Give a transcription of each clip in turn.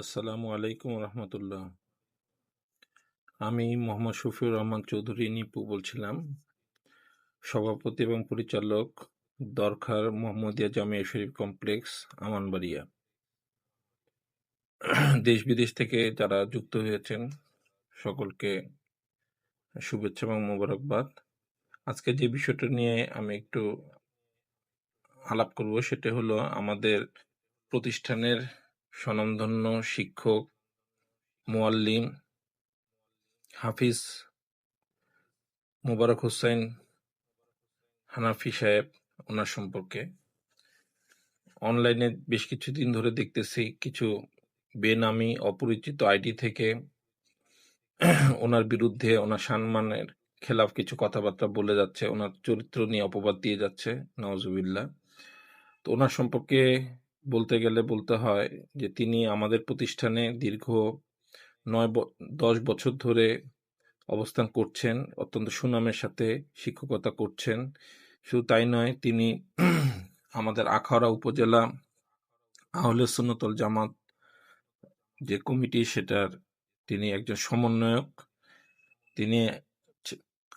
আসসালামু আলাইকুম রহমতুল্লাহ। আমি মোহাম্মদ শফিউর রহমান চৌধুরী নিপু বলছিলাম। সভাপতি এবং পরিচালক দরখার মোহাম্মদিয়া জামিয়া শরীফ কমপ্লেক্স, আমানবাড়িয়া। দেশ বিদেশ থেকে যারা যুক্ত হয়েছেন, সকলকে শুভেচ্ছা এবং মোবারকবাদ। আজকে যে বিষয়টা নিয়ে আমি একটু আলাপ করব, সেটা হলো আমাদের প্রতিষ্ঠানের স্বনামধন্য শিক্ষক, মোয়াল্লিম, হাফিজ মুবারক হোসেন হানাফি সাহেব ওনার সম্পর্কে। অনলাইনে বেশ কিছুদিন ধরে দেখতেছি কিছু বেনামি অপরিচিত আইডি থেকে ওনার বিরুদ্ধে ওনার সম্মানের খেলাফ কিছু কথাবার্তা বলে যাচ্ছে, ওনার চরিত্র নিয়ে অপবাদ দিয়ে যাচ্ছে নওয়াজুবিল্লাহ তো ওনার সম্পর্কে বলতে গেলে বলতে হয় যে, তিনি আমাদের প্রতিষ্ঠানে দীর্ঘ নয় দশ বছর ধরে অবস্থান করছেন, অত্যন্ত সুনামের সাথে শিক্ষকতা করছেন। শুধু তাই নয়, তিনি আমাদের আখাউড়া উপজেলা আহলে সুন্নতল জামাত যে কমিটি, সেটার তিনি একজন সমন্বয়ক। তিনি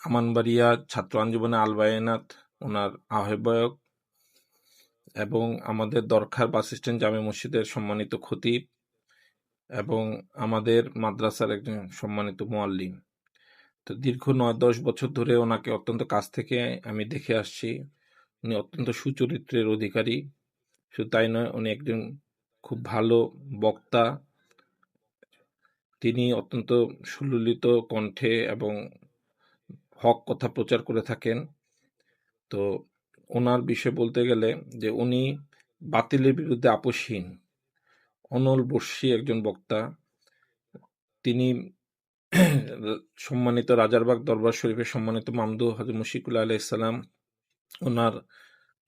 আমানবাড়িয়া ছাত্র আঞ্জুমানে আলবায়নাত ওনার আহ্বায়ক। এবং আমাদের দরকার বাস স্ট্যান্ড জামে মসজিদের সম্মানিত খতিব এবং আমাদের মাদ্রাসার একজন সম্মানিত মোয়াল্লিম। তো দীর্ঘ নয় দশ বছর ধরে ওনাকে অত্যন্ত কাছ থেকে আমি দেখে আসছি। উনি অত্যন্ত সুচরিত্রের অধিকারী। শুধু তাই নয়, উনি একজন খুব ভালো বক্তা। তিনি অত্যন্ত সুললিত কণ্ঠে এবং হক কথা প্রচার করে থাকেন। তো ওনার বিষয়ে বলতে গেলে যে উনি বাতিলের বিরুদ্ধে আপোষহীন। অনল বর্ষী একজন বক্তা। তিনি সম্মানিত রাজারবাগ দরবার শরীফের সম্মানিত মামদু হাজর মুশিকুল্লা আলাইসালাম ওনার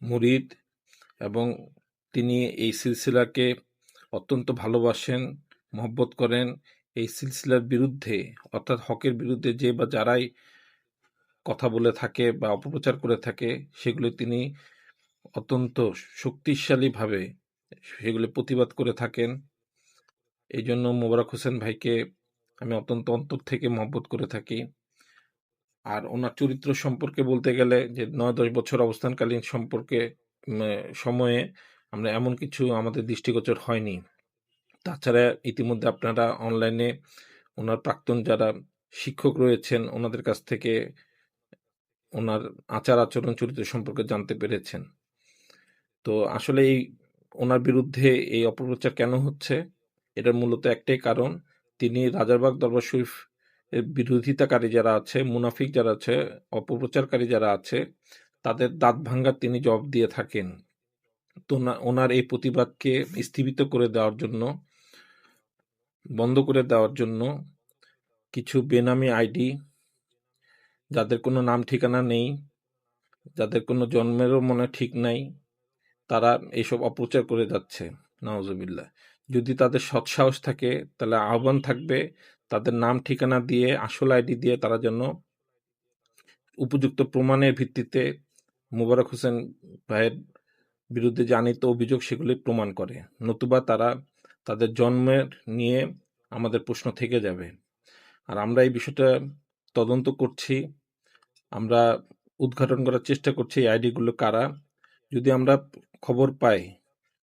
মুরিদ এবং তিনি এই সিলসিলাকে অত্যন্ত ভালোবাসেন, মহব্বত করেন। এই সিলসিলার বিরুদ্ধে, অর্থাৎ হকের বিরুদ্ধে যে বা যারাই কথা বলে থাকে বা অপপ্রচার করে থাকে, সেগুলো তিনি অত্যন্ত শক্তিশালীভাবে সেগুলো প্রতিবাদ করে থাকেন। এই জন্য মোবারক হোসেন ভাইকে আমি অত্যন্ত অন্তর থেকে মহব্বত করে থাকি। আর ওনার চরিত্র সম্পর্কে বলতে গেলে যে নয় দশ বছর অবস্থানকালীন সম্পর্কে সময়ে আমরা এমন কিছু আমাদের দৃষ্টিগোচর হয়নি। তাছাড়া ইতিমধ্যে আপনারা অনলাইনে ওনার প্রাক্তন যারা শিক্ষক রয়েছেন, ওনাদের কাছ থেকে ওনার আচার আচরণ চরিত্র সম্পর্কে জানতে পেরেছেন। তো আসলে এই ওনার বিরুদ্ধে এই অপপ্রচার কেন হচ্ছে? এটার মূলত একটাই কারণ, তিনি রাজারবাগ দরবার শরীফ বিরোধিতাকারী যারা আছে, মুনাফিক যারা আছে, অপপ্রচারকারী যারা আছে, তাদের দাঁত ভাঙ্গার তিনি জবাব দিয়ে থাকেন। তো ওনার এই প্রতিবাদকে স্থিমিত করে দেওয়ার জন্য, বন্ধ করে দেওয়ার জন্য কিছু বেনামি আইডি যাদের কোনো নাম ঠিকানা নেই, যাদের কোনো জন্মেরও মনে ঠিক নাই, তারা এইসব অপপ্রচার করে যাচ্ছে নওয়াজবিল্লা যদি তাদের সৎসাহস থাকে, তাহলে আহ্বান থাকবে, তাদের নাম ঠিকানা দিয়ে, আসল আইডি দিয়ে তারা যেন উপযুক্ত প্রমাণের ভিত্তিতে মুবারক হোসেন ভাইয়ের বিরুদ্ধে জানিত অভিযোগ সেগুলি প্রমাণ করে। নতুবা তারা তাদের জন্মের নিয়ে আমাদের প্রশ্ন থেকে যাবে। আর আমরা এই বিষয়টা তদন্ত করছি। আমরা উদ্ঘাটন করার চেষ্টা করছি এই আইডিগুলো কারা? যদি আমরা খবর পাই,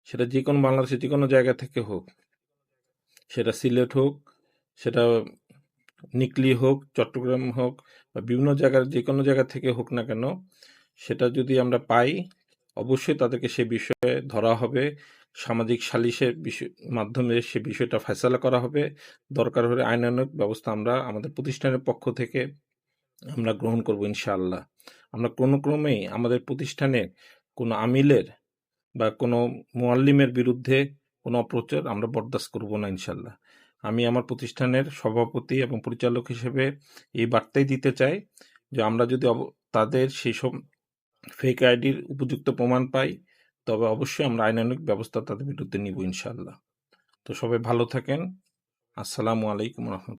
সেটা যে কোনো বাংলাদেশের যে কোনো জায়গা থেকে হোক, সেটা সিলেট হোক, সেটা নিকলি হোক, চট্টগ্রাম হোক বা বিভিন্ন জায়গার যে কোনো জায়গা থেকে হোক না কেন, সেটা যদি আমরা পাই, অবশ্যই তাদেরকে সে বিষয়ে ধরা হবে, সামাজিক সালিশের বিষয়, মাধ্যমে সে বিষয়টা ফেসলা করা হবে। দরকার হলে আইনানুক ব্যবস্থা আমরা আমাদের প্রতিষ্ঠানের পক্ষ থেকে আমরা গ্রহণ করব ইনশাআল্লাহ। আমরা কোনো ক্রমেই আমাদের প্রতিষ্ঠানে কোনো আমিলের বা কোনো মোয়াল্লিমের বিরুদ্ধে কোনো অপ্রচার আমরা বরদাস্ত করব না ইনশাল্লাহ আমি আমার প্রতিষ্ঠানের সভাপতি এবং পরিচালক হিসেবে এই বার্তাই দিতে চাই যে আমরা যদি তাদের সেই সব ফেক আইডির উপযুক্ত প্রমাণ পাই, তবে অবশ্যই আমরা আইনানুক ব্যবস্থা তাদের বিরুদ্ধে নিব ইনশাল্লাহ তো সবাই ভালো থাকেন। আসসালামু আলাইকুম রহমতুল্লাহ